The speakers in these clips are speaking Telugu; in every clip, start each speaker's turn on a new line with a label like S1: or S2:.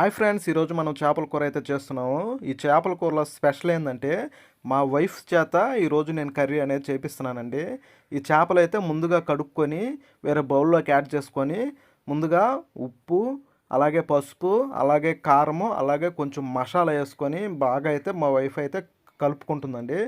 S1: హాయ్ ఫ్రెండ్స్ ఈరోజు మనం చేపల కూర అయితే చేస్తున్నాము. ఈ చేపల కూరలో స్పెషల్ ఏంటంటే మా వైఫ్ చేత ఈరోజు నేను కర్రీ అనేది చేపిస్తున్నానండి. ఈ చేపలు అయితే ముందుగా కడుక్కొని వేరే బౌల్లోకి యాడ్ చేసుకొని ముందుగా ఉప్పు అలాగే పసుపు అలాగే కారము అలాగే కొంచెం మసాలా వేసుకొని బాగా అయితే మా వైఫ్ అయితే కలుపుకుంటుందండి.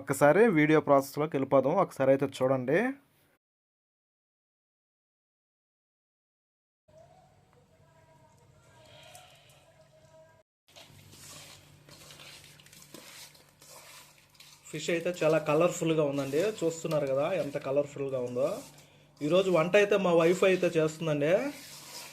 S1: ఒక్కసారి వీడియో ప్రాసెస్లోకి వెళ్ళిపోదాం. ఒకసారి అయితే చూడండి. ఫిష్ అయితే చాలా కలర్ఫుల్గా ఉందండి. చూస్తున్నారు కదా ఎంత కలర్ఫుల్గా ఉందో. ఈరోజు వంట అయితే మా వైఫ్ అయితే చేస్తుందండి.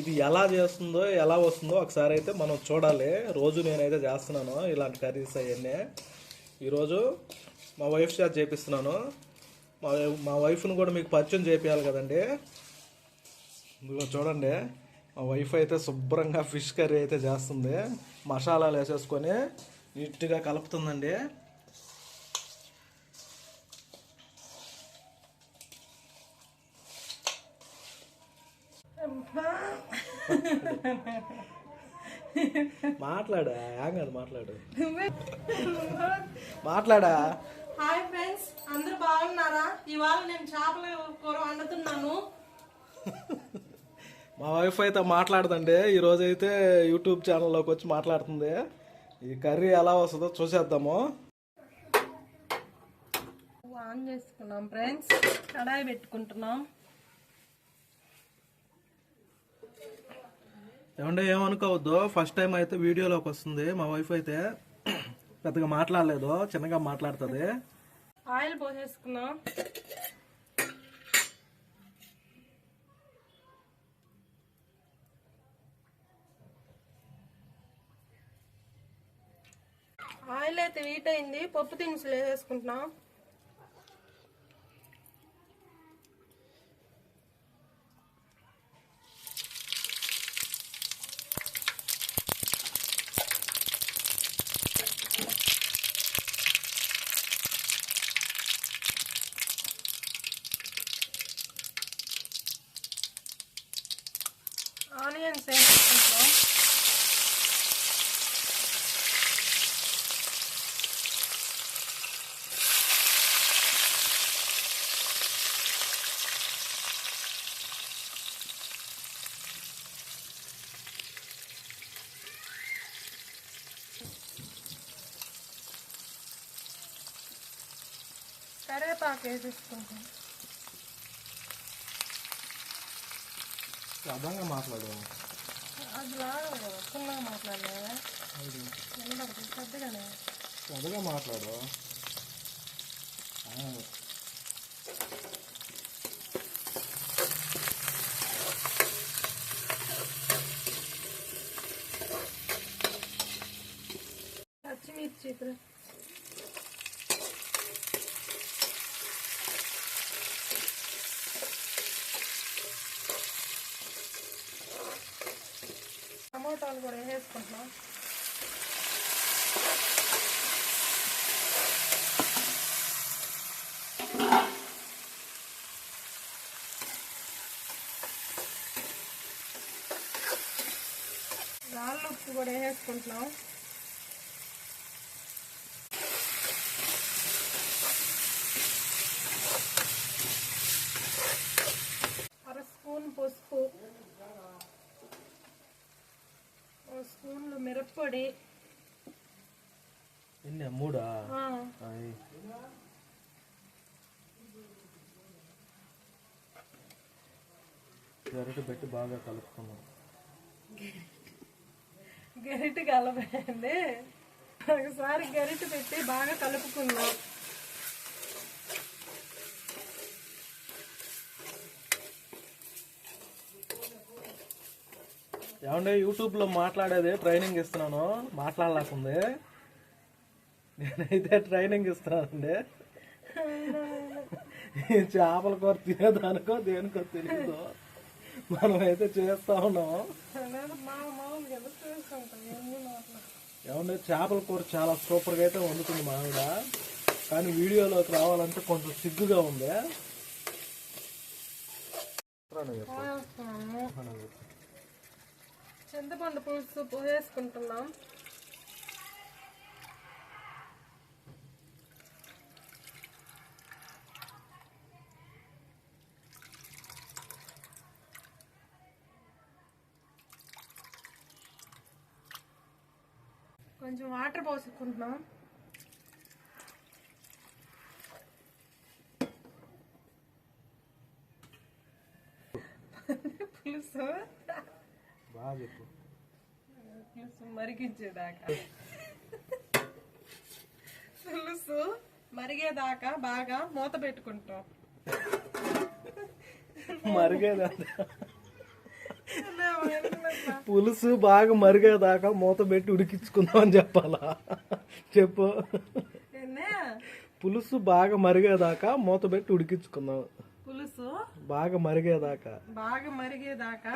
S1: ఇది ఎలా చేస్తుందో ఎలా వస్తుందో ఒకసారి అయితే మనం చూడాలి. రోజు నేనైతే చేస్తున్నాను ఇలాంటి కర్రీస్ అవన్నీ. ఈరోజు మా వైఫ్ చేత చేపిస్తున్నాను. మా మా వైఫ్ను కూడా మీకు పరిచయం చేపించాలి కదండి. ఇదిగో చూడండి. మా వైఫ్ అయితే శుభ్రంగా ఫిష్ కర్రీ అయితే చేస్తుంది. మసాలాలు వేసేసుకొని నీట్గా కలుపుతుందండి. మాట్లాడా? ఏం కాదు మాట్లాడు. మాట్లాడా?
S2: హాయ్ ఫ్రెండ్స్ అందరూ బాగున్నారా? ఇవాళ నేను చేపల కూర వండుతున్నాను.
S1: మా వైఫ్ అయితే మాట్లాడుతుండే ఈ రోజు అయితే యూట్యూబ్ ఛానల్లోకి వచ్చి మాట్లాడుతుంది. ఈ కర్రీ ఎలా వస్తుందో చూసేద్దాము.
S2: ఆన్ చేసుకున్నాం ఫ్రెండ్స్ కడాయి పెట్టుకుంటున్నాం.
S1: ఏమంటే ఏమనుకోవద్దు. ఫస్ట్ టైం అయితే వీడియోలోకి వస్తుంది. మా వైఫ్ అయితే పెద్దగా మాట్లాడలేదు చిన్నగా మాట్లాడుతుంది.
S2: ఆయిల్ పోసేసుకున్నాం. ఆయిల్ అయితే హీట్ అయింది పప్పు దినుసులు వేసేసుకుంటున్నాం. ఆనియన్స్ వేసేసుకుంటున్నాం కరివేపాకు వేసేసుకుంటాం
S1: అర్థంగా మాట్లాడు.
S2: అది లాగా కదా చిన్నగా మాట్లాడలేదా వినబడుతుంది పెద్దగానే
S1: పెద్దగా మాట్లాడు.
S2: పచ్చిమిర్చి టమోటాలు కూడా వేసుకుంటున్నాం రాళ్ళు ఉప్పు కూడా వేసుకుంటున్నాం అర స్పూన్ పసుపు ఒక స్పూన్లు
S1: ఎన్ని మూడా. గరిటె పెట్టి బాగా కలుపుకున్నాం.
S2: గరిటె కలపండి. ఒకసారి గరిటె పెట్టి బాగా కలుపుకున్నాం
S1: ఏమంటే యూట్యూబ్లో మాట్లాడేది ట్రైనింగ్ ఇస్తున్నాను. మాట్లాడలేకుంది. నేనైతే ట్రైనింగ్ ఇస్తున్నానండి. చేపల కూర తినేదానికో దేనికో తెలియదు మనమైతే చేస్తా ఉన్నాం. ఏమంటే చేపల కూర చాలా సూపర్గా అయితే వండుతుంది మా ఆవిడ. కానీ వీడియోలోకి రావాలంటే కొంచెం సిగ్గుగా ఉంది.
S2: చింతపండు పులుసు పోసేసుకుంటున్నాం? కొంచెం వాటర్ పోసుకుంటున్నాం. పులుసు
S1: బాగా చెప్పు.
S2: పులుసు మరిగించేదాకా. పులుసు మరిగేదాకా బాగా మూత పెట్టుకుంటాం.
S1: మరిగేదా పులుసు బాగా మరిగేదాకా మూత పెట్టి ఉడికించుకుందాం అని చెప్పాలా? చెప్పు? పులుసు బాగా మరిగేదాకా మూత పెట్టి ఉడికించుకుందాం.
S2: పులుసు?
S1: బాగా మరిగేదాకా?
S2: బాగా మరిగేదాకా?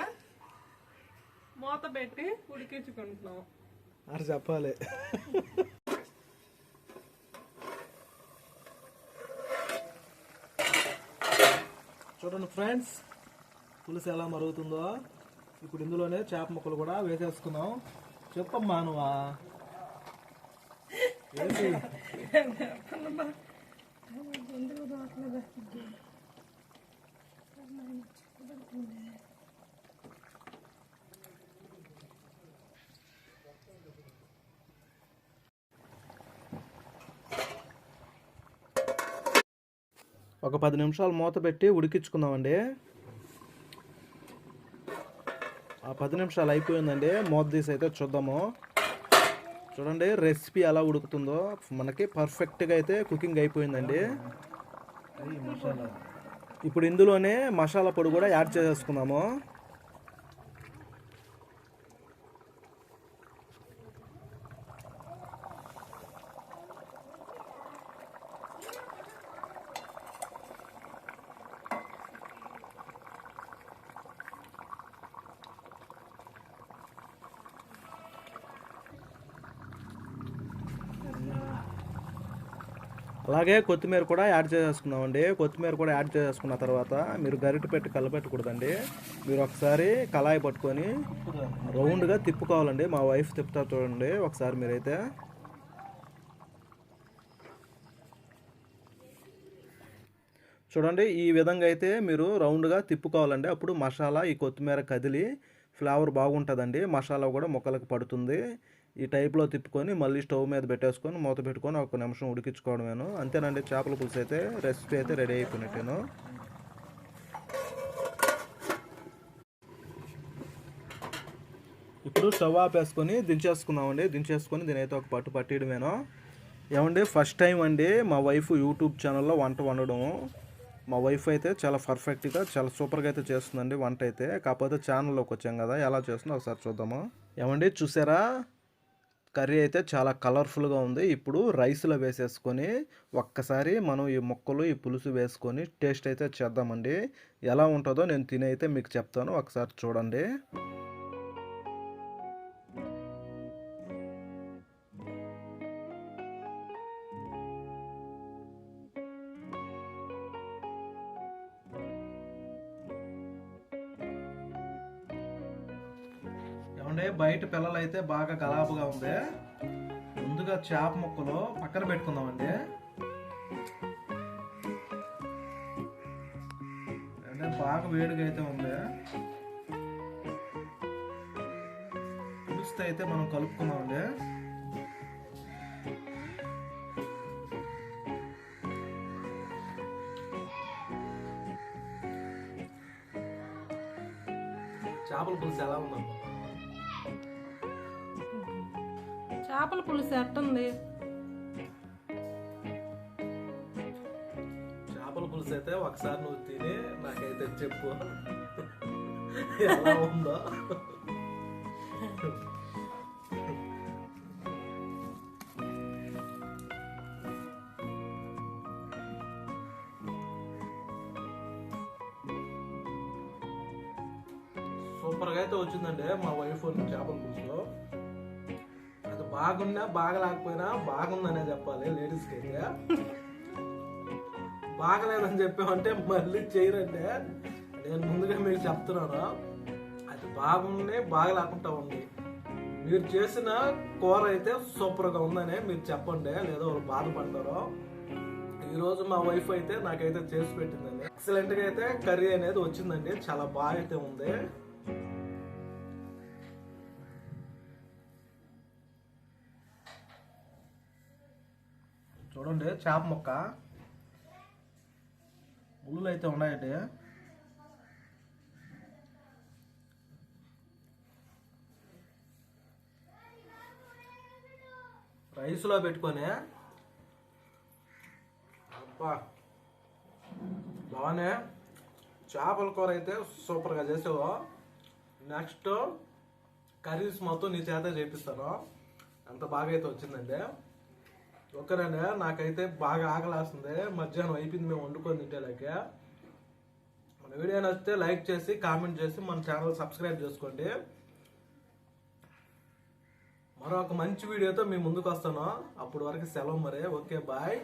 S2: మూత పెట్టి ఉడికించుకుంటున్నాం.
S1: అని చెప్పాలి. చూడండి ఫ్రెండ్స్ పులుసు ఎలా మరుగుతుందో. ఇప్పుడు ఇందులోనే చేప ముక్కలు కూడా వేసేసుకున్నాం. చెప్పమ్మా నువ్వా? ఏంటి? ఒక పది నిమిషాలు మూత పెట్టి ఉడికించుకుందామండి. ఆ పది నిమిషాలు అయిపోయిందండి. మూత తీసి అయితే చూద్దాము. చూడండి రెసిపీ ఎలా ఉడుకుతుందో. మనకి పర్ఫెక్ట్గా అయితే కుకింగ్ అయిపోయిందండి. ఇప్పుడు ఇందులోనే మసాలా పొడి కూడా యాడ్ చేసేసుకుందాము. అలాగే కొత్తిమీర కూడా యాడ్ చేసేసుకున్నామండి. కొత్తిమీర కూడా యాడ్ చేసేసుకున్న తర్వాత మీరు గరిట పెట్టి కలపెట్టకూడదండి. మీరు ఒకసారి కళాయి పట్టుకొని రౌండ్గా తిప్పుకోవాలండి. మా వైఫ్ తిప్పుతా చూడండి ఒకసారి మీరైతే. చూడండి ఈ విధంగా అయితే మీరు రౌండ్గా తిప్పుకోవాలండి. అప్పుడు మసాలా ఈ కొత్తిమీర కదిలి ఫ్లేవర్ బాగుంటుందండి. మసాలా కూడా మొక్కలకు పడుతుంది. ఈ టైప్లో తిప్పుకొని మళ్ళీ స్టవ్ మీద పెట్టేసుకొని మూత పెట్టుకొని ఒక నిమిషం ఉడికించుకోవడమేను. అంతేనండి చేపల పులుసు అయితే రెసిపీ అయితే రెడీ అయిపోయినట్టేను. ఇప్పుడు స్టవ్ ఆపేసుకొని దించేసుకున్నామండి దించేసుకొని దీని అయితే ఒక పట్టు పట్టేయడమేను. ఏమండి ఫస్ట్ టైం అండి మా వైఫ్ యూట్యూబ్ ఛానల్లో వంట వండడం. మా వైఫ్ అయితే చాలా పర్ఫెక్ట్గా చాలా సూపర్గా అయితే చేస్తుందండి వంట అయితే. కాకపోతే ఛానల్లోకి వచ్చాం కదా ఎలా చేస్తుందో ఒకసారి చూద్దాము. ఏమండి చూసారా? కర్రీ అయితే చాలా కలర్ఫుల్గా ఉంది. ఇప్పుడు రైస్లో వేసేసుకొని ఒక్కసారి మనం ఈ ముక్కలు ఈ పులుసు వేసుకొని టేస్ట్ అయితే చేద్దామండి. ఎలా ఉంటుందో నేను తినైతే మీకు చెప్తాను. ఒకసారి చూడండి. ఏమంటే బయట పిల్లలు అయితే బాగా గలాబుగా ఉంది ముందుగా చేప ముక్కలు పక్కన పెట్టుకుందామండి. అంటే బాగా వేడిగా అయితే ఉంది పులుస్తే అయితే మనం కలుపుకుందామండి. చేపల పులుసు ఎలా ఉందండి
S2: చేపల పులుసు ఎట్టుంది
S1: చేపల పులుసు అయితే ఒకసారి నువ్వు తిని నాకైతే చెప్పు. ఎలా ఉందో. సూపర్గా అయితే వచ్చిందండి మా వైఫ్ చేపల పులుసు బాగున్నా బాగా లేకపోయినా బాగుందనే చెప్పాలి లేడీస్కి అయితే. బాగలేదని చెప్పామంటే మళ్ళీ చేయరండి నేను ముందుగా మీకు చెప్తున్నాను. అది బాగుంది బాగా లేకుండా ఉంది మీరు చేసిన కూర అయితే సూపర్గా ఉందని మీరు చెప్పండి. లేదో వాళ్ళు బాధపడతారో. ఈరోజు మా వైఫ్ అయితే నాకైతే చేసి పెట్టిందండి. ఎక్సలెంట్గా అయితే కర్రీ అనేది వచ్చిందండి. చాలా బాగా అయితే ఉంది. చూడండి చేప మొక్క. ముళ్ళు అయితే ఉన్నాయండి. రైస్లో పెట్టుకొని అబ్బా బాగానే చేపల కూర అయితే సూపర్గా చేసావు. నెక్స్ట్ కర్రీస్ మొత్తం నీ చేత చేపిస్తాను. అంత బాగా అయితే వచ్చిందండి ఓకేనండి నాకైతే బాగా ఆకలేస్తుంది. మధ్యాహ్నం అయిపోయింది మేము వండుకొని తింటేలాకే. మన వీడియో నచ్చితే లైక్ చేసి కామెంట్ చేసి మన ఛానల్ సబ్స్క్రైబ్ చేసుకోండి. మరొక మంచి వీడియోతో మీ ముందుకు వస్తాను. అప్పటి వరకు సెలవు మరి. Okay bye.